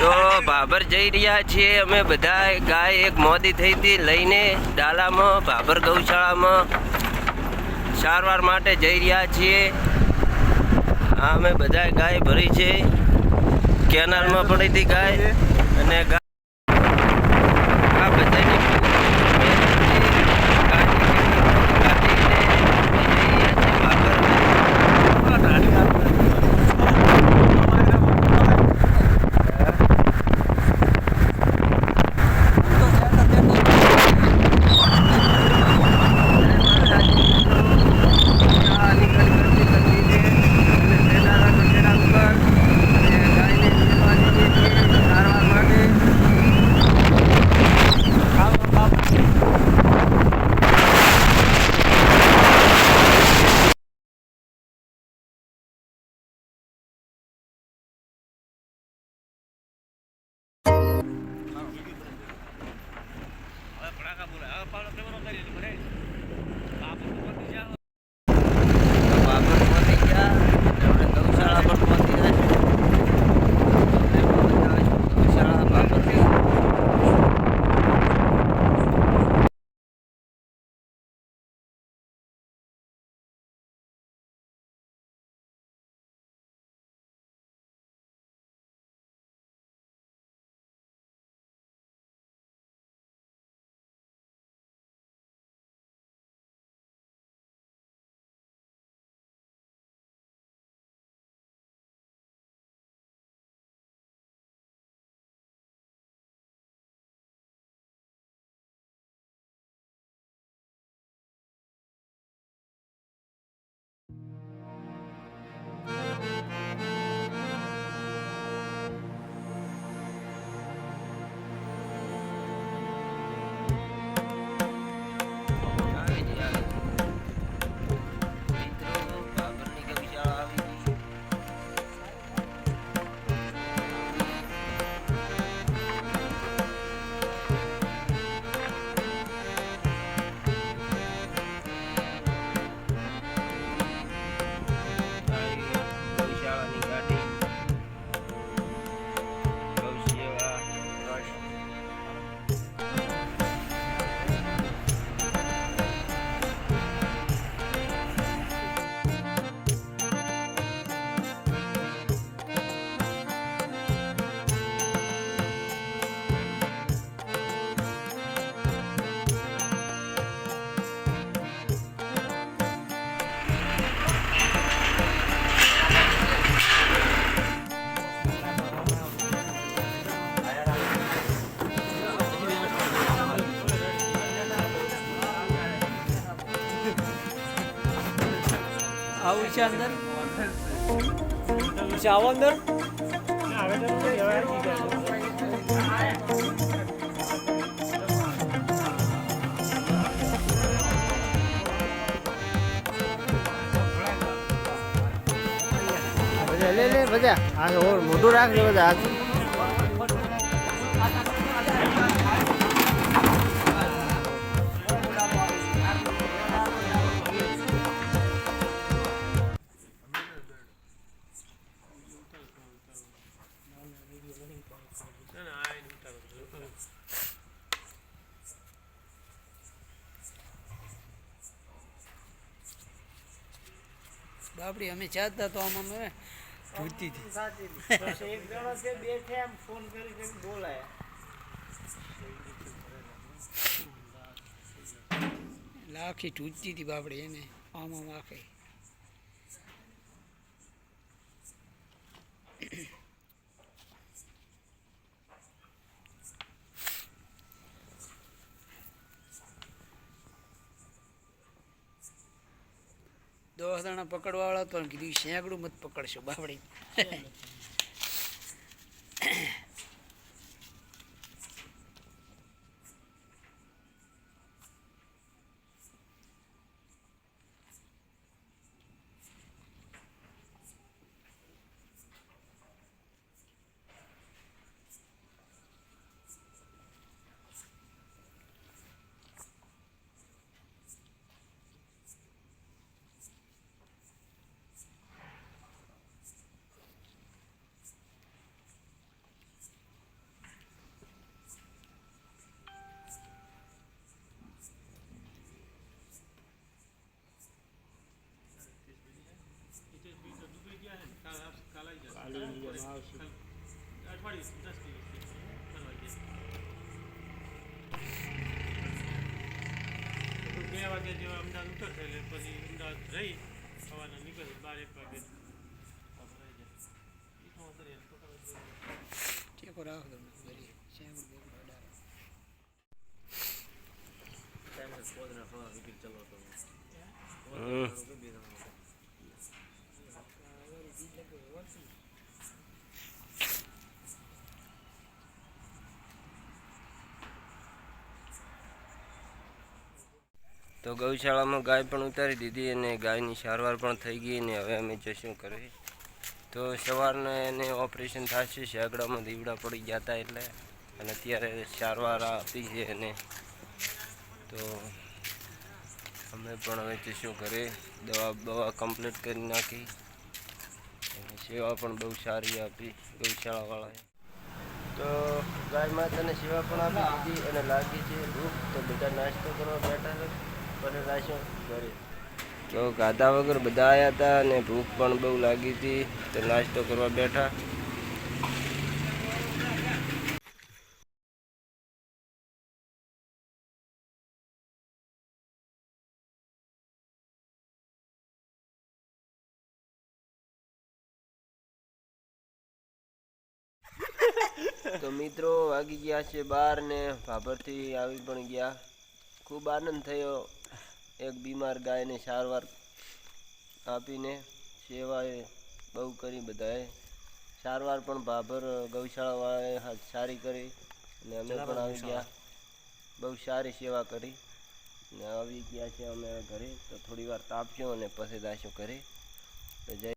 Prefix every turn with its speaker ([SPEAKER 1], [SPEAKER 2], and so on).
[SPEAKER 1] તો ભાભર જઈ રહ્યા છીએ અમે બધા. ગાય એક મોદી થઈ હતી લઈને ડાલામાં ભાભર ગૌશાળામાં. સારવાર માટે જઈ રહ્યા છીએ. હા અમે બધા ગાય ભરી છે. કેનાલમાં પડી હતી ગાય. અને આવું
[SPEAKER 2] છે અંદર છે આવો અંદર
[SPEAKER 3] બધા લે લે બધા આ ઓર મોટું રાખજો
[SPEAKER 2] બાપડી અમે જાતા તો આમ અમે જોતી હતી
[SPEAKER 3] એક જણો છે બે છે એમ ફોન કરી કરી
[SPEAKER 2] લાખી તૂટતી હતી બાપડી એને, આમ આમ આખી. દસ દાણા પકડવા વાળા તો કીધું શેંગડું મત પકડશો બાપડી
[SPEAKER 4] બે વાગે જેવા અમદાવાદ ઉતરશે એટલે પછી અમદાવાદ રહી સવારના નીકળે બાર એક વાગે ઈ તો વાંધો નહીં, તો
[SPEAKER 1] તો ગૌશાળામાં ગાય પણ ઉતારી દીધી અને ગાયની સારવાર પણ થઈ ગઈ અને હવે અમે જશું કરવી તો સવારના એને ઓપરેશન થશે શેગડામાં દીવડા પડી હતા એટલે અને અત્યારે સારવાર આપી છે એને. તો અમે પણ હવે જશું ઘરે દવા બવા કમ્પ્લીટ કરી નાખી અને સેવા પણ બહુ સારી આપી ગૌશાળાવાળાએ. તો ગાય માતાને સેવા પણ આપી દીધી અને લાગી છે ભૂખ, તો બધા નાસ્તો કરવા બેઠા છે. તો ગાધા વગર બધા આવ્યા હતા અને ભૂખ પણ બહુ લાગી હતી. તો નાસ્તો કરવા બેઠા. તો મિત્રો વાગી ગયા છે બાર ને. ભાભરથી આવી પણ ગયા. ખૂબ આનંદ થયો. એક બીમાર ગાયને સારવાર આપીને સેવાએ બહુ કરી બધાએ. સારવાર પણ ભાભર ગૌશાળાવાળાએ સારી કરી અને અમે પણ આવી ગયા. બહુ સારી સેવા કરી ને આવી ગયા છે અમે ઘરે. તો થોડી વાર તાપશું અને પછી જાશું ઘરે. તો જય